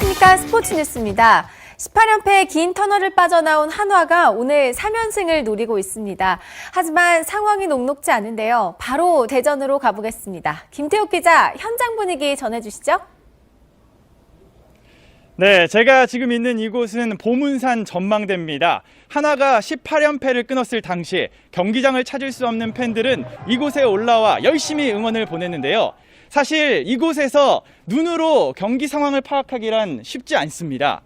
안녕하십니까 스포츠 뉴스입니다. 18연패의 긴 터널을 빠져나온 한화가 오늘 3연승을 노리고 있습니다. 하지만 상황이 녹록지 않은데요. 바로 대전으로 가보겠습니다. 김태욱 기자 현장 분위기 전해주시죠. 네, 제가 지금 있는 이곳은 보문산 전망대입니다. 하나가 18연패를 끊었을 당시 경기장을 찾을 수 없는 팬들은 이곳에 올라와 열심히 응원을 보냈는데요. 사실 이곳에서 눈으로 경기 상황을 파악하기란 쉽지 않습니다.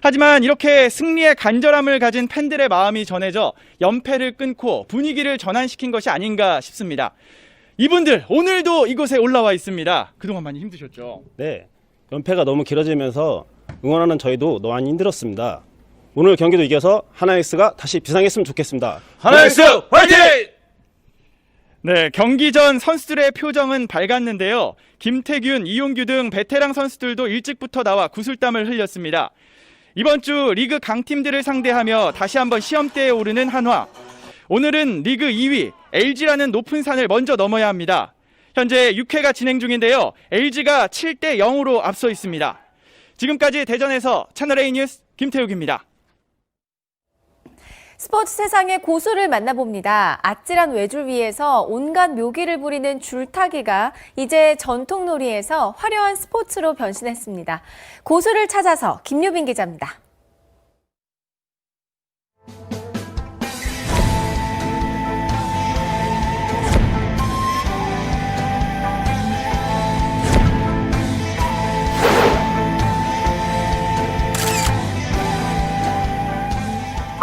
하지만 이렇게 승리의 간절함을 가진 팬들의 마음이 전해져 연패를 끊고 분위기를 전환시킨 것이 아닌가 싶습니다. 이분들 오늘도 이곳에 올라와 있습니다. 그동안 많이 힘드셨죠? 네, 연패가 너무 길어지면서 응원하는 저희도 너무 힘들었습니다. 오늘 경기도 이겨서 하나이스가 다시 비상했으면 좋겠습니다. 하나이스 화이팅! 네, 경기 전 선수들의 표정은 밝았는데요. 김태균, 이용규 등 베테랑 선수들도 일찍부터 나와 구슬땀을 흘렸습니다. 이번 주 리그 강팀들을 상대하며 다시 한번 시험대에 오르는 한화. 오늘은 리그 2위 LG라는 높은 산을 먼저 넘어야 합니다. 현재 6회가 진행 중인데요. LG가 7대 0으로 앞서 있습니다. 지금까지 대전에서 채널A 뉴스 김태욱입니다. 스포츠 세상의 고수를 만나봅니다. 아찔한 외줄 위에서 온갖 묘기를 부리는 줄타기가 이제 전통놀이에서 화려한 스포츠로 변신했습니다. 고수를 찾아서 김유빈 기자입니다.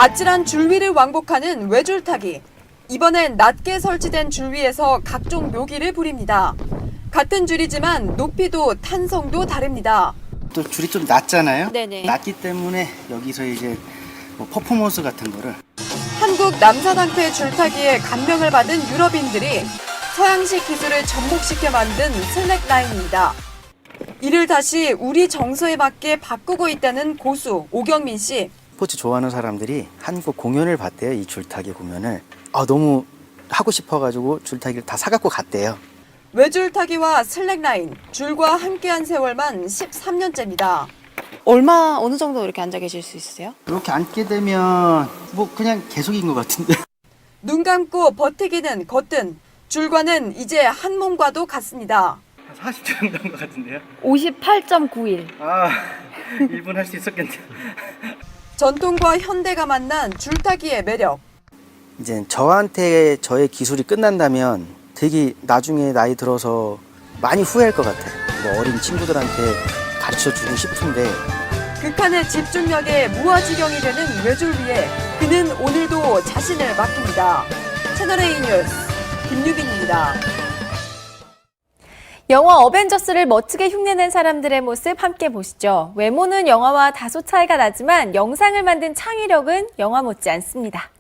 아찔한 줄 위를 왕복하는 외줄타기. 이번엔 낮게 설치된 줄 위에서 각종 묘기를 부립니다. 같은 줄이지만 높이도 탄성도 다릅니다. 또 줄이 좀 낮잖아요. 네네. 낮기 때문에 여기서 이제 뭐 퍼포먼스 같은 거를 한국 남사당패 줄타기에 감명을 받은 유럽인들이 서양식 기술을 접목시켜 만든 슬랙라인입니다. 이를 다시 우리 정서에 맞게 바꾸고 있다는 고수 오경민 씨. 스포츠 좋아하는 사람들이 한국 공연을 봤대요. 이 줄타기 공연을. 아 너무 하고 싶어가지고 줄타기를 다 사갖고 갔대요. 외줄타기와 슬랙라인, 줄과 함께한 세월만 13년째입니다. 얼마 어느 정도 이렇게 앉아 계실 수 있으세요? 이렇게 앉게 되면 뭐 그냥 계속인 것 같은데. 눈 감고 버티기는 걷든 줄과는 이제 한 몸과도 같습니다. 40초 정도 한것 같은데요. 58.91. 아 1분 할 수 있었겠네요. 전통과 현대가 만난 줄타기의 매력. 이제 저한테 저의 기술이 끝난다면 되게 나중에 나이 들어서 많이 후회할 것 같아요. 뭐 어린 친구들한테 가르쳐 주고 싶은데 극한의 집중력에 무아지경이 되는 외줄 위에 그는 오늘도 자신을 맡깁니다. 채널A 뉴스 김유빈입니다. 영화 어벤져스를 멋지게 흉내낸 사람들의 모습 함께 보시죠. 외모는 영화와 다소 차이가 나지만 영상을 만든 창의력은 영화 못지 않습니다.